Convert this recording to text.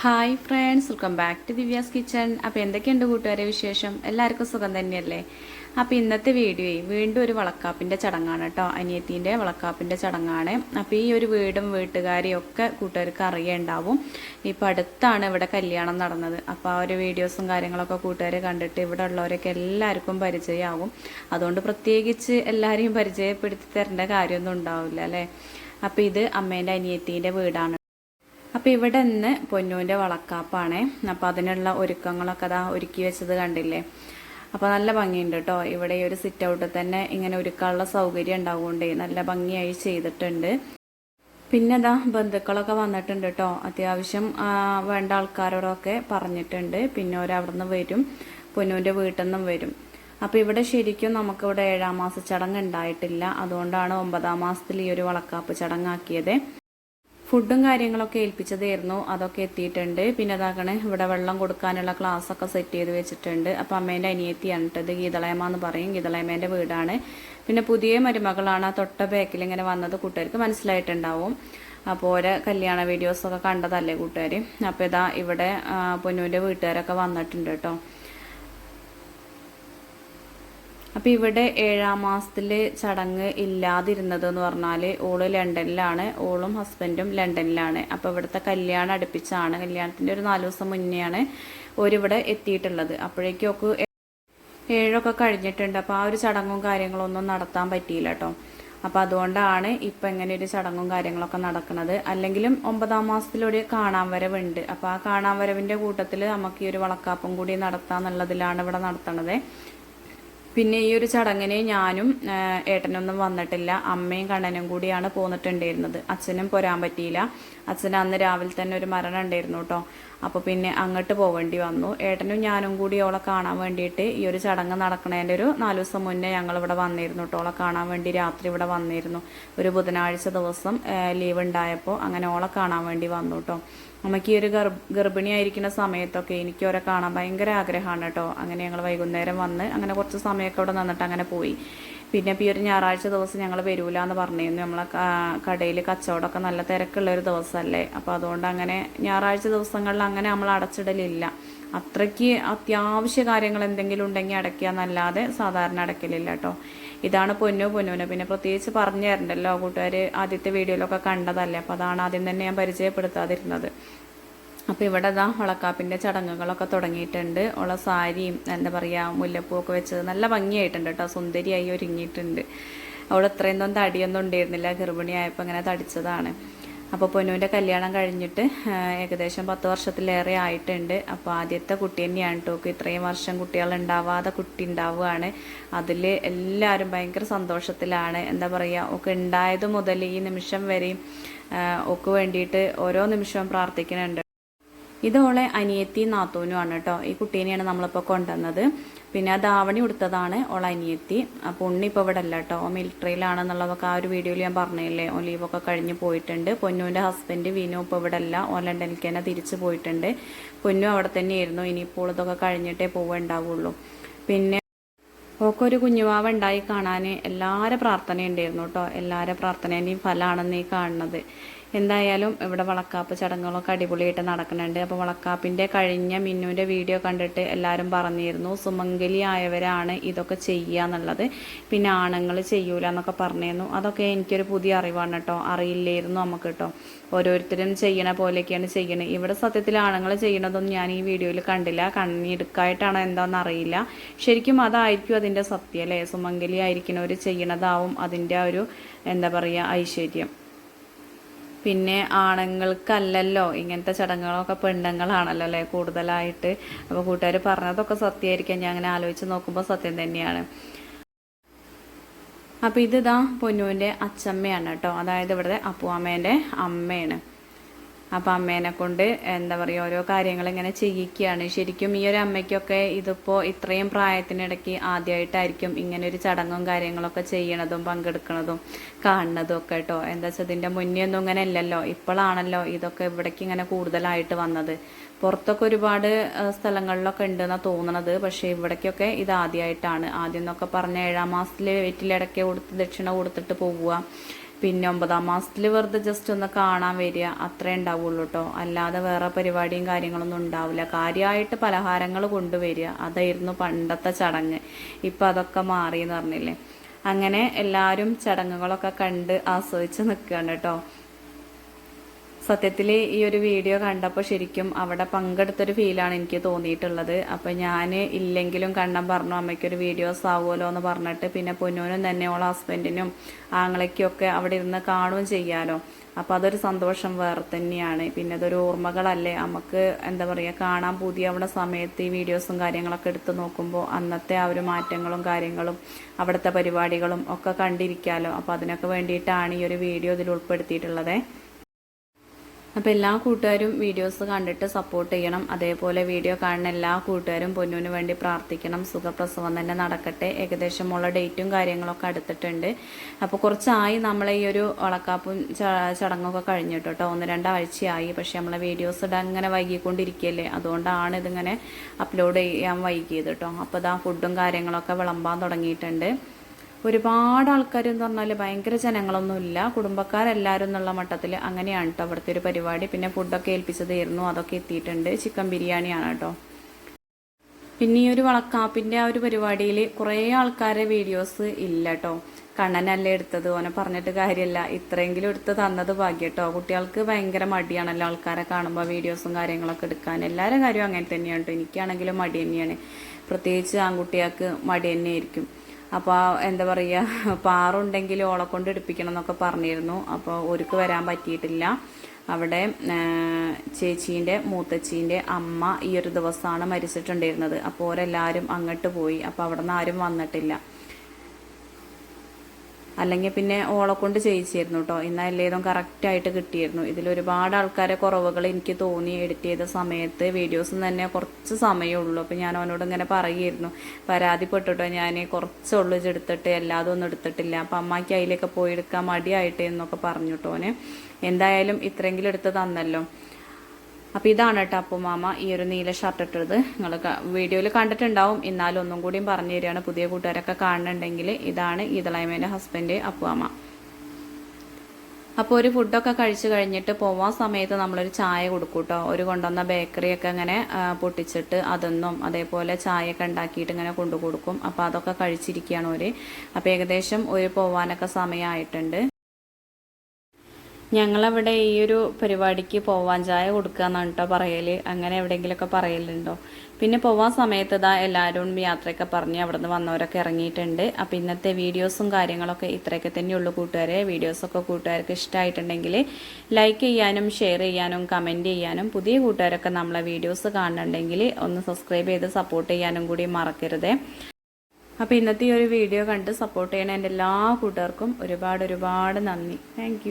Hi friends welcome back to Divya's kitchen അപ്പോൾ എന്തൊക്കെയുണ്ട് കൂട്ടുകാരെ വിശേഷം? എല്ലാവർക്കും സുഖം തന്നെയല്ലേ? അപ്പോൾ ഇന്നത്തെ വീഡിയോ വീണ്ടും ഒരു വളക്കാപ്പിന്റെ ചടങ്ങാണ് കേട്ടോ. അനിയത്തിന്റെ വളക്കാപ്പിന്റെ ചടങ്ങാണ്. അപ്പോൾ ഈ ഒരു വീടും വീട്ടുകാരെയും ഒക്കെ കൂട്ടുകാർക്ക് അറിയുണ്ടാവും. ഇപ്പോൾ അടുത്താണ് ഇവിടെ കല്യാണം നടന്നത്. അപ്പോൾ ആ ഒരു വീഡിയോസും കാര്യങ്ങളൊക്കെ കൂട്ടുകാർ കണ്ടിട്ട് ഇവിടെ ഉള്ളവരൊക്കെ എല്ലാവർക്കും പരിചയമാവും. അതുകൊണ്ട് പ്രത്യേകിച്ച് എല്ലാവരെയും പരിചയപ്പെടുത്തി തരേണ്ട കാര്യമൊന്നും ഉണ്ടാവില്ല അല്ലേ? അപ്പോൾ ഇത് അമ്മേന്റെ അനിയത്തീന്റെ വീടാണ് അപ്പോൾ ഇവിടെ നിന്ന് പൊന്നൂന്റെ വളക്കാപ്പാണേ. അപ്പോൾ അതിനുള്ള ഒരുക്കങ്ങളൊക്കെ അതാ ഒരുക്കി വെച്ചത് കണ്ടില്ലേ? അപ്പോൾ നല്ല ഭംഗിയുണ്ട് കേട്ടോ. ഇവിടെ ഈ ഒരു സിറ്റ് ഔട്ടിൽ തന്നെ ഇങ്ങനെ ഒരുക്കാനുള്ള സൗകര്യം ഉണ്ടാവുകൊണ്ടേ നല്ല ഭംഗിയായി ചെയ്തിട്ടുണ്ട്. പിന്നെ അതാ ബന്ധുക്കളൊക്കെ വന്നിട്ടുണ്ട് കേട്ടോ. അത്യാവശ്യം വേണ്ട ആൾക്കാരോടൊക്കെ പറഞ്ഞിട്ടുണ്ട്. പിന്നെ ഒരവിടുന്ന് വരും. പൊന്നൂന്റെ വീട്ടിൽ നിന്നും വരും. അപ്പോൾ ഇവിടെ ശരിക്കും നമുക്കിവിടെ ഏഴാം മാസ ചടങ്ങ് ഉണ്ടായിട്ടില്ല. അതുകൊണ്ടാണ് ഒമ്പതാം മാസത്തിൽ ഈ ഒരു വളക്കാപ്പ് ചടങ്ങാക്കിയത്. ഫുഡും കാര്യങ്ങളൊക്കെ ഏൽപ്പിച്ചതായിരുന്നു. അതൊക്കെ എത്തിയിട്ടുണ്ട്. പിന്നെ അതാകണേ ഇവിടെ വെള്ളം കൊടുക്കാനുള്ള ഒക്കെ സെറ്റ് ചെയ്ത് വെച്ചിട്ടുണ്ട്. അപ്പം അമ്മേന്റെ അനിയത്തിയാണ് കേട്ടത് ഗീതളയമ്മ എന്ന് പറയും. ഗീതളയമ്മേന്റെ വീടാണ്. പിന്നെ പുതിയ മരുമകളാണ് ആ തൊട്ട ബാക്കിൽ ഇങ്ങനെ വന്നത് കൂട്ടുകാർക്ക് മനസ്സിലായിട്ടുണ്ടാവും. അപ്പോൾ ഓരോ കല്യാണ വീഡിയോസൊക്കെ കണ്ടതല്ലേ കൂട്ടുകാർ അപ്പോൾ ഇതാ ഇവിടെ പൊന്നൂന്റെ വീട്ടുകാരൊക്കെ വന്നിട്ടുണ്ട് കേട്ടോ അപ്പോൾ ഇവിടെ ഏഴാം മാസത്തിൽ ചടങ്ങ് ഇല്ലാതിരുന്നത് എന്ന് പറഞ്ഞാൽ ഓൾ ലണ്ടനിലാണ് ഓളും ഹസ്ബൻഡും ലണ്ടനിലാണ്. അപ്പോൾ ഇവിടുത്തെ കല്യാണം അടുപ്പിച്ചാണ്. കല്യാണത്തിന്റെ ഒരു നാല് ദിവസം മുന്നെയാണ് ഓരിവിടെ എത്തിയിട്ടുള്ളത്. അപ്പോഴേക്കും ഒക്കെ ഏഴൊക്കെ കഴിഞ്ഞിട്ടുണ്ട്. അപ്പോൾ ആ ഒരു ചടങ്ങും കാര്യങ്ങളൊന്നും നടത്താൻ പറ്റിയില്ല കേട്ടോ അപ്പോൾ അതുകൊണ്ടാണ് ഇപ്പം ഇങ്ങനെ ഒരു ചടങ്ങും കാര്യങ്ങളൊക്കെ നടക്കുന്നത്. അല്ലെങ്കിലും ഒമ്പതാം മാസത്തിലൊരു കാണാൻ വരവുണ്ട് അപ്പോൾ ആ കാണാൻ വരവിന്റെ കൂട്ടത്തിൽ നമുക്ക് ഈ ഒരു വളക്കാപ്പും കൂടി നടത്താം എന്നുള്ളതിലാണ് ഇവിടെ നടത്തണത്. പിന്നെ ഈ ഒരു ചടങ്ങിന് ഞാനും ഏട്ടനൊന്നും വന്നിട്ടില്ല. അമ്മയും കണ്ണനും കൂടിയാണ് പോന്നിട്ടുണ്ടായിരുന്നത്. അച്ഛനും പോരാൻ പറ്റിയില്ല. അച്ഛന് അന്ന് രാവിലെ തന്നെ ഒരു മരണം ഉണ്ടായിരുന്നു കേട്ടോ അപ്പോൾ പിന്നെ അങ്ങോട്ട് പോവേണ്ടി വന്നു. ഏട്ടനും ഞാനും കൂടി ഓളെ കാണാൻ വേണ്ടിയിട്ട് ഈ ഒരു ചടങ്ങ് നടക്കണതിന്റെ ഒരു നാല് ദിവസം മുന്നേ ഞങ്ങൾ ഇവിടെ വന്നിരുന്നു കേട്ടോ ഓളെ കാണാൻ വേണ്ടി രാത്രി ഇവിടെ വന്നിരുന്നു. ഒരു ബുധനാഴ്ച ദിവസം ലീവ് ഉണ്ടായപ്പോൾ അങ്ങനെ ഓളെ കാണാൻ വേണ്ടി വന്നു കേട്ടോ നമുക്ക് ഈ ഒരു ഗർഭ ഗർഭിണിയായിരിക്കുന്ന സമയത്തൊക്കെ എനിക്ക് അവരെ കാണാൻ ഭയങ്കര ആഗ്രഹമാണ് കേട്ടോ. അങ്ങനെ ഞങ്ങൾ വൈകുന്നേരം വന്ന് അങ്ങനെ കുറച്ച് സമയമൊക്കെ അവിടെ നിന്നിട്ട് അങ്ങനെ പോയി. പിന്നെ ഈ ഒരു ഞായറാഴ്ച ദിവസം ഞങ്ങൾ വരൂല എന്ന് പറഞ്ഞിരുന്നു. നമ്മളെ കടയിൽ കച്ചവടമൊക്കെ നല്ല തിരക്കുള്ള ഒരു ദിവസമല്ലേ അപ്പോൾ അതുകൊണ്ട് അങ്ങനെ ഞായറാഴ്ച ദിവസങ്ങളിൽ അങ്ങനെ നമ്മൾ അടച്ചിടലില്ല. അത്രയ്ക്ക് അത്യാവശ്യ കാര്യങ്ങൾ എന്തെങ്കിലും ഉണ്ടെങ്കിൽ അടയ്ക്കുക എന്നല്ലാതെ സാധാരണ അടയ്ക്കലില്ല കേട്ടോ ഇതാണ് പൊന്നു പൊന്നുവിനെ പിന്നെ പ്രത്യേകിച്ച് പറഞ്ഞു തരണ്ടല്ലോ കൂട്ടുകാർ ആദ്യത്തെ വീഡിയോയിലൊക്കെ കണ്ടതല്ലേ? അപ്പോൾ അതാണ് ആദ്യം തന്നെ ഞാൻ പരിചയപ്പെടുത്താതിരുന്നത്. അപ്പോൾ ഇവിടെ ഇതാ ഒളക്കാപ്പിന്റെ ചടങ്ങുകളൊക്കെ തുടങ്ങിയിട്ടുണ്ട്. ഉള്ള സാരിയും എന്താ പറയുക മുല്ലപ്പൂവൊക്കെ വെച്ചത് നല്ല ഭംഗിയായിട്ടുണ്ട് കേട്ടോ. സുന്ദരിയായി ഒരുങ്ങിയിട്ടുണ്ട്. അവൾ ഇത്രയും ഒന്നും തടിയൊന്നും ഉണ്ടായിരുന്നില്ല. ഗർഭിണിയായപ്പോൾ ഇങ്ങനെ തടിച്ചതാണ്. അപ്പോൾ പൊന്നുവിന്റെ കല്യാണം കഴിഞ്ഞിട്ട് ഏകദേശം പത്ത് വർഷത്തിലേറെ ആയിട്ടുണ്ട്. അപ്പോൾ ആദ്യത്തെ കുട്ടി തന്നെയാണ് കേട്ടോ. ഇത്രയും വർഷം കുട്ടികൾ ഉണ്ടാവാതെ കുട്ടി ഉണ്ടാവുകയാണ്. അതിൽ എല്ലാവരും ഭയങ്കര സന്തോഷത്തിലാണ്. എന്താ പറയുക ഒക്കെ ഉണ്ടായത് മുതൽ ഈ നിമിഷം വരെയും ഒക്കെ വേണ്ടിയിട്ട് ഓരോ നിമിഷവും പ്രാർത്ഥിക്കുന്നുണ്ട്. ഇത് ഓളെ അനിയത്തി നാത്തൂനുമാണ് കേട്ടോ. ഈ കുട്ടീനെയാണ് നമ്മളിപ്പോൾ കൊണ്ടുവന്നത്. പിന്നെ ആ ധാവണി ഉടുത്തതാണ് ഓളെ അനിയത്തി. അപ്പോൾ ഉണ്ണി ഇപ്പോൾ ഇവിടെ അല്ല കേട്ടോ. ഓ മിലിറ്ററിയിലാണെന്നുള്ളതൊക്കെ ആ ഒരു വീഡിയോയിൽ ഞാൻ പറഞ്ഞില്ലേ. ഓ ലീവൊക്കെ കഴിഞ്ഞ് പോയിട്ടുണ്ട്. പൊന്നുവിന്റെ ഹസ്ബൻഡ് വിനു ഇപ്പോൾ ഇവിടെ അല്ല ഓ ലണ്ടനിലേക്ക് തന്നെ തിരിച്ചു പോയിട്ടുണ്ട്. പൊന്നു അവിടെ തന്നെയായിരുന്നു. ഇനിയിപ്പോൾ ഇതൊക്കെ കഴിഞ്ഞിട്ടേ പോവുണ്ടാവുള്ളൂ പിന്നെ ഓക്കൊരു കുഞ്ഞുവാവ ഉണ്ടായി കാണാൻ എല്ലാവരുടെ പ്രാർത്ഥന ഉണ്ടായിരുന്നു കേട്ടോ. എല്ലാവരുടെ പ്രാർത്ഥനേന്റെയും ഫലമാണെന്ന് ഈ കാണുന്നത്. എന്തായാലും ഇവിടെ വളക്കാപ്പ് ചടങ്ങുകളൊക്കെ അടിപൊളിയായിട്ട് നടക്കുന്നുണ്ട്. അപ്പോൾ വളക്കാപ്പിന്റെ കഴിഞ്ഞ മിന്നുവിന്റെ വീഡിയോ കണ്ടിട്ട് എല്ലാവരും പറഞ്ഞിരുന്നു സുമംഗലി ആയവരാണ് ഇതൊക്കെ ചെയ്യുക എന്നുള്ളത്. പിന്നെ ആണുങ്ങൾ ചെയ്യൂല എന്നൊക്കെ പറഞ്ഞിരുന്നു. അതൊക്കെ എനിക്കൊരു പുതിയ അറിവാണ് കേട്ടോ. അറിയില്ലായിരുന്നു നമുക്ക് കേട്ടോ. ഓരോരുത്തരും ചെയ്യണ പോലെയൊക്കെയാണ് ചെയ്യണത് ഇവിടെ സത്യത്തിൽ ആണുങ്ങൾ ചെയ്യണതൊന്നും ഞാൻ ഈ വീഡിയോയിൽ കണ്ടില്ല. കണ്ണിടുക്കായിട്ടാണോ എന്താണെന്ന് അറിയില്ല. ശരിക്കും അതായിരിക്കും അതിന്റെ സത്യം അല്ലേ? സുമംഗലി ആയിരിക്കണവർ ചെയ്യണതാവും അതിന്റെ ഒരു എന്താ പറയുക ഐശ്വര്യം. പിന്നെ ആണുങ്ങൾക്കല്ലല്ലോ ഇങ്ങനത്തെ ചടങ്ങുകളൊക്കെ പെണ്ണുങ്ങളാണല്ലോ അല്ലേ കൂടുതലായിട്ട്? അപ്പോൾ കൂട്ടുകാർ പറഞ്ഞതൊക്കെ സത്യമായിരിക്കാം. ഞാൻ അങ്ങനെ ആലോചിച്ച് നോക്കുമ്പോൾ സത്യം തന്നെയാണ്. അപ്പോൾ ഇതിതാ പൊന്നുവിന്റെ അച്ചമ്മയാണ് കേട്ടോ. അതായത് ഇവിടുത്തെ അപ്പുവാമ്മേന്റെ അമ്മയാണ്. അപ്പം അമ്മേനെ കൊണ്ട് എന്താ പറയുക ഓരോ കാര്യങ്ങൾ ഇങ്ങനെ ചെയ്യിക്കുകയാണ്. ശരിക്കും ഈ ഒരു അമ്മയ്ക്കൊക്കെ ഇതിപ്പോൾ ഇത്രയും പ്രായത്തിനിടയ്ക്ക് ആദ്യമായിട്ടായിരിക്കും ഇങ്ങനെ ഒരു ചടങ്ങും കാര്യങ്ങളൊക്കെ ചെയ്യണതും പങ്കെടുക്കുന്നതും കാണുന്നതും ഒക്കെ കേട്ടോ. എന്താ വെച്ചാൽ ഇതിന്റെ മുന്നേ ഒന്നും ഇങ്ങനെ അല്ലല്ലോ ഇപ്പോഴാണല്ലോ ഇതൊക്കെ ഇവിടേക്ക് ഇങ്ങനെ കൂടുതലായിട്ട് വന്നത്. പുറത്തൊക്കെ ഒരുപാട് സ്ഥലങ്ങളിലൊക്കെ ഉണ്ടെന്നാണ് തോന്നണത്. പക്ഷേ ഇവിടേക്കൊക്കെ ഇത് ആദ്യമായിട്ടാണ് ആദ്യം എന്നൊക്കെ പറഞ്ഞ ഏഴാം മാസത്തിൽ വെറ്റിലിടയ്ക്ക് കൊടുത്ത് ദക്ഷിണ കൊടുത്തിട്ട് പോവുക. പിന്നെ ഒമ്പതാം മാസത്തിൽ വെറുതെ ജസ്റ്റ് ഒന്ന് കാണാൻ വരിക അത്രേ ഉണ്ടാവുള്ളൂ കേട്ടോ അല്ലാതെ വേറെ പരിപാടിയും കാര്യങ്ങളൊന്നും ഉണ്ടാവില്ല. കാര്യമായിട്ട് പലഹാരങ്ങൾ കൊണ്ടുവരിക അതായിരുന്നു പണ്ടത്തെ ചടങ്ങ്. ഇപ്പം അതൊക്കെ മാറി എന്ന് പറഞ്ഞില്ലേ. അങ്ങനെ എല്ലാവരും ചടങ്ങുകളൊക്കെ കണ്ട് ആസ്വദിച്ച് നിൽക്കുകയാണ് കേട്ടോ സത്യത്തിൽ ഈ ഒരു വീഡിയോ കണ്ടപ്പോൾ ശരിക്കും അവിടെ പങ്കെടുത്തൊരു ഫീലാണ് എനിക്ക് തോന്നിയിട്ടുള്ളത്. അപ്പോൾ ഞാൻ ഇല്ലെങ്കിലും കണ്ണം പറഞ്ഞു അമ്മയ്ക്കൊരു വീഡിയോസ് ആവുമല്ലോ എന്ന് പറഞ്ഞിട്ട് പിന്നെ പൊന്നൂനും തന്നെ ഓൾ ഹസ്ബൻഡിനും ആങ്ങളയ്ക്കൊക്കെ അവിടെ ഇരുന്ന് കാണുകയും ചെയ്യാലോ. അപ്പം അതൊരു സന്തോഷം വേറെ തന്നെയാണ്. പിന്നെ അതൊരു ഓർമ്മകളല്ലേ. നമുക്ക് എന്താ പറയുക കാണാൻ പുതിയ അവിടെ സമയത്ത് ഈ വീഡിയോസും കാര്യങ്ങളൊക്കെ എടുത്തു നോക്കുമ്പോൾ അന്നത്തെ ആ ഒരു മാറ്റങ്ങളും കാര്യങ്ങളും അവിടുത്തെ പരിപാടികളും ഒക്കെ കണ്ടിരിക്കാമല്ലോ അപ്പോൾ അതിനൊക്കെ വേണ്ടിയിട്ടാണ് ഈ ഒരു വീഡിയോ ഇതിൽ ഉൾപ്പെടുത്തിയിട്ടുള്ളത്. അപ്പോൾ എല്ലാ കൂട്ടുകാരും വീഡിയോസ് കണ്ടിട്ട് സപ്പോർട്ട് ചെയ്യണം. അതേപോലെ വീഡിയോ കാണുന്ന എല്ലാ കൂട്ടുകാരും പൊന്നുവിന് വേണ്ടി പ്രാർത്ഥിക്കണം. സുഖപ്രസവം തന്നെ നടക്കട്ടെ. ഏകദേശമുള്ള ഡേറ്റും കാര്യങ്ങളൊക്കെ അടുത്തിട്ടുണ്ട്. അപ്പോൾ കുറച്ചായി നമ്മളെ ഈ ഒരു വളക്കാപ്പും ചടങ്ങൊക്കെ കഴിഞ്ഞിട്ട് കേട്ടോ ഒന്ന് രണ്ടാഴ്ചയായി. പക്ഷെ നമ്മളെ വീഡിയോസ് ഇടാൻ അങ്ങനെ വൈകിക്കൊണ്ടിരിക്കുകയല്ലേ അതുകൊണ്ടാണ് ഇതിങ്ങനെ അപ്ലോഡ് ചെയ്യാൻ വൈകിയത് കേട്ടോ അപ്പോൾ ഇതാ ഫുഡും കാര്യങ്ങളൊക്കെ വിളമ്പാൻ തുടങ്ങിയിട്ടുണ്ട്. ഒരുപാട് ആൾക്കാർ എന്ന് പറഞ്ഞാൽ ഭയങ്കര ജനങ്ങളൊന്നുമില്ല. കുടുംബക്കാരെല്ലാവരും എന്നുള്ള മട്ടത്തിൽ അങ്ങനെയാണ് കേട്ടോ അവിടുത്തെ ഒരു പരിപാടി. പിന്നെ ഫുഡൊക്കെ ഏൽപ്പിച്ചതായിരുന്നു. അതൊക്കെ എത്തിയിട്ടുണ്ട്. ചിക്കൻ ബിരിയാണിയാണ് കേട്ടോ പിന്നെ ഈ ഒരു വളക്കാപ്പിന്റെ ആ ഒരു പരിപാടിയിൽ കുറേ ആൾക്കാരെ വീഡിയോസ് ഇല്ല കേട്ടോ കണ്ണനല്ലേ എടുത്തത്. ഓനെ പറഞ്ഞിട്ട് കാര്യമല്ല ഇത്രയെങ്കിലും എടുത്ത് തന്നത് ഭാഗ്യം കേട്ടോ കുട്ടികൾക്ക് ഭയങ്കര മടിയാണല്ലോ ആൾക്കാരെ കാണുമ്പോൾ വീഡിയോസും കാര്യങ്ങളൊക്കെ എടുക്കാൻ. എല്ലാവരും കാര്യവും അങ്ങനെ തന്നെയാണ് കേട്ടോ എനിക്കാണെങ്കിലും മടി തന്നെയാണ്. പ്രത്യേകിച്ച് ആൺകുട്ടികൾക്ക് മടി തന്നെയായിരിക്കും. അപ്പോൾ എന്താ പറയുക പാറുണ്ടെങ്കിൽ ഓളെ കൊണ്ട് എടുപ്പിക്കണം എന്നൊക്കെ പറഞ്ഞിരുന്നു. അപ്പോൾ ഒരുക്ക് വരാൻ പറ്റിയിട്ടില്ല. അവിടെ ചേച്ചീന്റെ മൂത്തച്ചീന്റെ അമ്മ ഈ ഒരു ദിവസമാണ് മരിച്ചിട്ടുണ്ടായിരുന്നത്. അപ്പോൾ ഓരെല്ലാവരും അങ്ങോട്ട് പോയി. അപ്പോൾ അവിടെ നിന്ന് ആരും വന്നിട്ടില്ല. അല്ലെങ്കിൽ പിന്നെ ഓളെ കൊണ്ട് ചെയ്യിച്ചിരുന്നു കേട്ടോ എന്നാൽ എല്ലേതും കറക്റ്റായിട്ട് കിട്ടിയിരുന്നു. ഇതിൽ ഒരുപാട് ആൾക്കാരെ കുറവുകൾ എനിക്ക് തോന്നി എഡിറ്റ് ചെയ്ത സമയത്ത് വീഡിയോസ് തന്നെ കുറച്ച് സമയമുള്ളൂ അപ്പോൾ ഞാൻ അവനോട് ഇങ്ങനെ പറയുമായിരുന്നു പരാതിപ്പെട്ടിട്ടോ ഞാൻ കുറച്ചുള്ളൂ എടുത്തിട്ട് എല്ലാതും ഒന്നും എടുത്തിട്ടില്ല. അപ്പം അമ്മയ്ക്ക് അതിലേക്ക് പോയി എടുക്കാൻ മടിയായിട്ട് എന്നൊക്കെ പറഞ്ഞു കേട്ടോന് എന്തായാലും ഇത്രയെങ്കിലും എടുത്ത് തന്നല്ലോ. അപ്പോൾ ഇതാണ് കേട്ടോ അപ്പുമാമ ഈ ഒരു നീല ഷർട്ട് ഇട്ടത്. നിങ്ങൾ വീഡിയോയിൽ കണ്ടിട്ടുണ്ടാവും. എന്നാലും ഒന്നും കൂടിയും പറഞ്ഞു തരികയാണ്. പുതിയ കൂട്ടുകാരൊക്കെ കാണുന്നുണ്ടെങ്കിൽ ഇതാണ് ഈതളയമേന്റെ ഹസ്ബൻഡ് അപ്പുമാമ അപ്പോൾ ഒരു ഫുഡൊക്കെ കഴിച്ചു കഴിഞ്ഞിട്ട് പോവാൻ സമയത്ത് നമ്മളൊരു ചായ കൊടുക്കും കേട്ടോ ഒരു കൊണ്ടുവന്ന ബേക്കറിയൊക്കെ ഇങ്ങനെ പൊട്ടിച്ചിട്ട് അതൊന്നും അതേപോലെ ചായയൊക്കെ ഉണ്ടാക്കിയിട്ട് ഇങ്ങനെ കൊണ്ടു കൊടുക്കും അപ്പോൾ അതൊക്കെ കഴിച്ചിരിക്കുകയാണ് ഒരു അപ്പോൾ ഏകദേശം ഒരു പോവാനൊക്കെ സമയമായിട്ടുണ്ട്. ഞങ്ങളവിടെ ഈ ഒരു പരിപാടിക്ക് പോവാൻ ചായ കൊടുക്കുക എന്നാണ് കേട്ടോ പറയൽ അങ്ങനെ എവിടെയെങ്കിലുമൊക്കെ പറയലുണ്ടോ. പിന്നെ പോവാൻ സമയത്ത് ഇതാ എല്ലാവരും യാത്രയൊക്കെ പറഞ്ഞ് അവിടെ നിന്ന് വന്നവരൊക്കെ ഇറങ്ങിയിട്ടുണ്ട്. അപ്പോൾ ഇന്നത്തെ വീഡിയോസും കാര്യങ്ങളൊക്കെ ഇത്രയൊക്കെ തന്നെയുള്ളൂ കൂട്ടുകാരെ. വീഡിയോസൊക്കെ കൂട്ടുകാർക്ക് ഇഷ്ടമായിട്ടുണ്ടെങ്കിൽ ലൈക്ക് ചെയ്യാനും ഷെയർ ചെയ്യാനും കമന്റ് ചെയ്യാനും പുതിയ കൂട്ടുകാരൊക്കെ നമ്മളെ വീഡിയോസ് കാണുന്നുണ്ടെങ്കിൽ ഒന്ന് സബ്സ്ക്രൈബ് ചെയ്ത് സപ്പോർട്ട് ചെയ്യാനും കൂടി മറക്കരുത്. അപ്പോൾ ഇന്നത്തെ ഈ ഒരു വീഡിയോ കണ്ട് സപ്പോർട്ട് ചെയ്യണ എന്റെ എല്ലാ കൂട്ടുകാർക്കും ഒരുപാട് ഒരുപാട് നന്ദി. താങ്ക്